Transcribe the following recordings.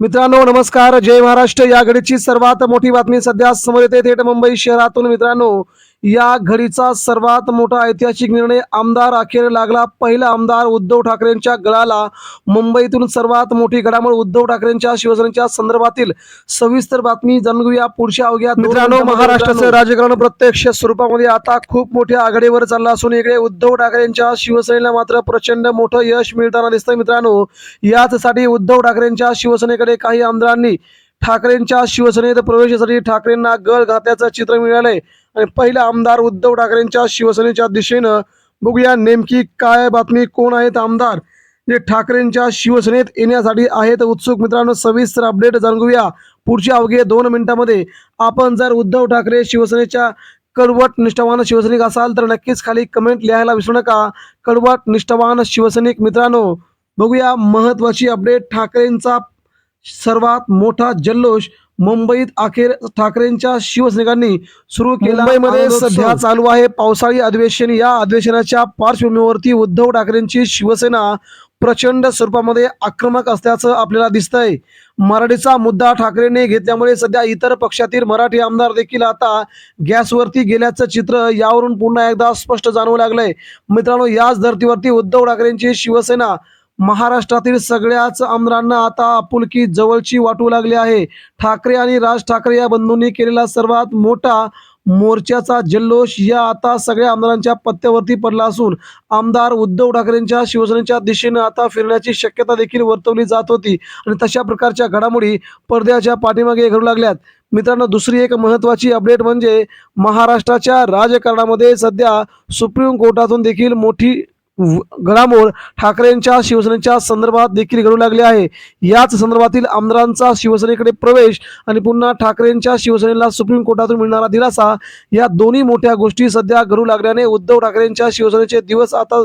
मित्रांनो नमस्कार. जय महाराष्ट्र. या घडीची सर्वात मोठी बातमी सध्या समोर येते. थेट मुंबई शहरातून मित्रांनो या घडीचा सर्वात मोठा ऐतिहासिक निर्णय आमदार अखेर लागला. पहिला आमदार उद्धव ठाकरेंच्या गळाला. मुंबईतून सर्वात मोठी घडामोड उद्धव ठाकरेंच्या शिवसेनेच्या संदर्भातील सविस्तर बातमी जाणून घेऊया. पुढच्या अवघ्या मित्रांनो महाराष्ट्राचं राजकारण प्रत्यक्ष स्वरूपामध्ये आता खूप मोठ्या आघाडीवर चाललं असून इकडे उद्धव ठाकरेंच्या शिवसेनेला मात्र प्रचंड मोठं यश मिळताना दिसतंय मित्रांनो. याचसाठी उद्धव ठाकरेंच्या शिवसेनेकडे काही आमदारांनी ठाकरेंच्या शिवसेनेत प्रवेशासाठी ठाकरेंना गळ घातल्याचं चित्र मिळालंय. आणि पहिला आमदार उद्धव ठाकरेंच्या शिवसेनेच्या दिशेनं बघूया नेमकी काय बातमी कोण आहेत आमदार जे ठाकरेंच्या शिवसेनेत येण्यासाठी आहेत. उत्सुक मित्रांनो सविस्तर अपडेट जाणून घेऊया. पुढच्या अवघे दोन मिनिटांमध्ये आपण जर उद्धव ठाकरे शिवसेनेच्या कडवट निष्ठावान शिवसैनिक असाल तर नक्कीच खाली कमेंट लिहायला विसरू नका. कडवट निष्ठावान शिवसैनिक मित्रांनो बघूया महत्वाची अपडेट ठाकरेंचा सर्वात मोठा जल्लोष मुंबईत अखेर ठाकरेंच्या शिवसैनिकांनी सुरू केला मुंबईमध्ये सध्या चालू आहे पावसाळी अधिवेशन. या अधिवेशनाच्या पार्श्वभूमीवरती उद्धव ठाकरेंची शिवसेना प्रचंड स्वरूपामध्ये आक्रमक असल्याचं आपल्याला दिसतंय. मराठीचा मुद्दा ठाकरेंनी घेतल्यामुळे सध्या इतर पक्षातील मराठी आमदार देखील आता गॅसवरती गेल्याचं चित्र यावरून पुन्हा एकदा स्पष्ट जाणवू लागलंय. मित्रांनो याच धर्तीवरती उद्धव ठाकरेंची शिवसेना महाराष्ट्रातील सगळ्याच आमदारांना आता आपुलकी जवळची वाटू लागली आहे. ठाकरे आणि राज ठाकरे या बंधूंनी केलेला सर्वात मोठा मोर्चाचा जल्लोष या आता सगळ्या आमदारांच्या पत्त्यावरती पडला असून आमदार उद्धव ठाकरेंच्या शिवसेनेच्या दिशेनं आता फिरण्याची शक्यता देखील वर्तवली जात होती आणि तशा प्रकारच्या घडामोडी पडद्याच्या पाठीमागे घडू लागल्यात. मित्रांनो दुसरी एक महत्वाची अपडेट म्हणजे महाराष्ट्राच्या राजकारणामध्ये सध्या सुप्रीम कोर्टातून देखील मोठी घडामोड ठाकरेंच्या शिवसेनेच्या संदर्भात देखील घडू लागले आहे. याच संदर्भातील आमदारांचा शिवसेनेकडे प्रवेश आणि पुन्हा ठाकरेंच्या शिवसेनेला सुप्रीम कोर्टातून मिळणारा दिलासा या दोन्ही मोठ्या गोष्टी सध्या घडू लागल्याने उद्धव ठाकरेंच्या शिवसेनेचे दिवस आता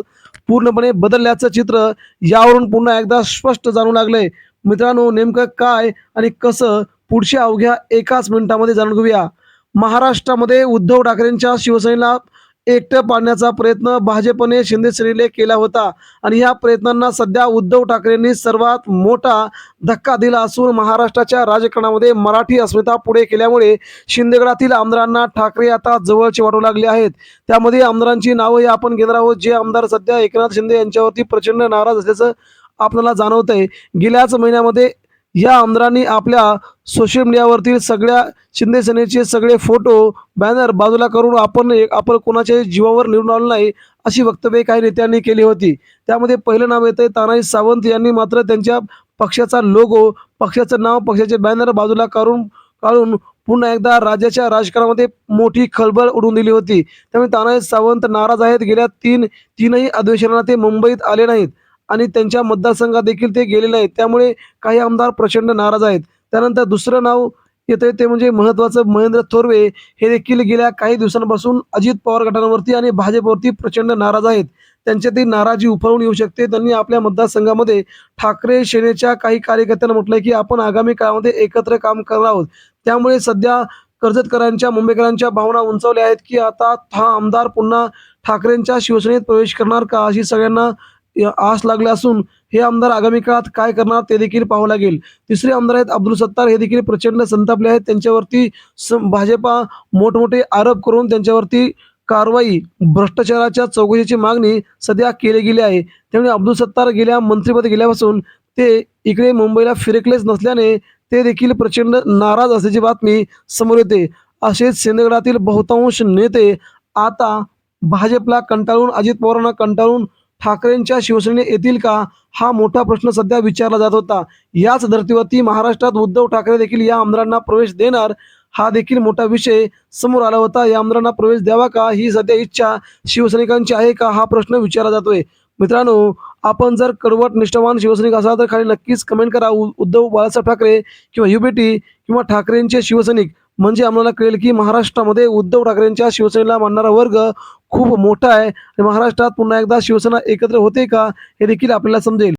पूर्णपणे बदलल्याचं चित्र यावरून पुन्हा एकदा स्पष्ट जाणू लागले. मित्रांनो नेमकं काय आणि कसं पुढच्या अवघ्या एकाच मिनिटामध्ये जाणून घेऊया. महाराष्ट्रामध्ये उद्धव ठाकरेंच्या शिवसेनेला एकटं पाडण्याचा प्रयत्न भाजपने शिंदेसेनेने केला होता. आणि या प्रयत्नांना सध्या उद्धव ठाकरेंनी सर्वात मोठा धक्का दिला असून महाराष्ट्राच्या राजकारणामध्ये मराठी अस्मिता पुढे केल्यामुळे शिंदेगडातील आमदारांना ठाकरे आता जवळचे वाटू लागले आहेत. त्यामध्ये आमदारांची नावंही आपण घेणार आहोत. जे आमदार सध्या एकनाथ शिंदे यांच्यावरती प्रचंड नाराज असल्याचं आपल्याला जाणवतंय. गेल्याच महिन्यामध्ये या आमदारांनी आपल्या सोशल मीडियावरती सगळ्या शिंदे सेनेचे सगळे फोटो बॅनर बाजूला करून आपण एक आपण कोणाच्याही जीवावर निवडून आलो नाही अशी वक्तव्ये काही नेत्यांनी केली होती. त्यामध्ये पहिलं नाव येतंय तानाजी सावंत यांनी मात्र त्यांच्या पक्षाचा लोगो पक्षाचं नाव पक्षाचे बॅनर बाजूला काढून काढून पुन्हा एकदा राज्याच्या राजकारणामध्ये मोठी खळबळ उडून दिली होती. त्यामुळे तानाजी सावंत नाराज आहेत. गेल्या तीन तीनही अधिवेशनाला ते मुंबईत आले नाहीत. आणि त्यांच्या मतदारसंघात देखील ते गेलेले आहेत. त्यामुळे काही आमदार प्रचंड नाराज आहेत. त्यानंतर दुसरं नाव येतंय ते म्हणजे महत्वाचं महेंद्र थोरवे. हे देखील गेल्या काही दिवसांपासून अजित पवार गटांवरती आणि भाजपवरती प्रचंड नाराज आहेत. त्यांच्यातील नाराजी उफाळून येऊ शकते. त्यांनी आपल्या मतदारसंघामध्ये ठाकरे सेनेच्या काही कार्यकर्त्यांना म्हटलंय की आपण आगामी काळामध्ये एकत्र काम करणार आहोत. त्यामुळे सध्या कर्जतकरांच्या मुंबईकरांच्या भावना उंचावल्या आहेत की आता हा आमदार पुन्हा ठाकरेंच्या शिवसेनेत प्रवेश करणार का? अशी सगळ्यांना आस लागले असून हे आमदार आगामी काळात काय करणार ते देखील पाहावं लागेल. तिसरे आमदार आहेत अब्दुल सत्तार. हे देखील प्रचंड संतापले आहेत. त्यांच्यावरती स- भाजपा मोठमोठे आरोप करून त्यांच्यावरती कारवाई भ्रष्टाचाराच्या चौकशीची मागणी सध्या केली गेली आहे. त्यामुळे अब्दुल सत्तार गेल्या मंत्रिपद गेल्यापासून ते इकडे मुंबईला फिरकलेच नसल्याने ते देखील प्रचंड नाराज असल्याची बातमी समोर येते. असेच सिंदगडातील बहुतांश नेते आता भाजपला कंटाळून अजित पवारांना कंटाळून ठाकरेंच्या शिवसेने येतील का? हा मोठा प्रश्न सध्या विचारला जात होता. याच धर्तीवरती महाराष्ट्रात उद्धव ठाकरे देखील या आमदारांना प्रवेश देणार हा देखील मोठा विषय समोर आला होता. या आमदारांना प्रवेश द्यावा का? ही सध्या इच्छा शिवसैनिकांची आहे का? हा प्रश्न विचारला जातोय. मित्रांनो आपण जर कडवट निष्ठावान शिवसैनिक असाल तर खाली नक्कीच कमेंट करा. उद्धव बाळासाहेब ठाकरे किंवा युबेटी किंवा ठाकरेंचे शिवसैनिक म्हणजे आम्हाला कळेल की महाराष्ट्रामध्ये उद्धव ठाकरेंच्या शिवसेनेला मानणारा वर्ग खूप मोठा आहे. महाराष्ट्रात पुन्हा एकदा शिवसेना एकत्र होते का हे देखील आपल्याला समजेल.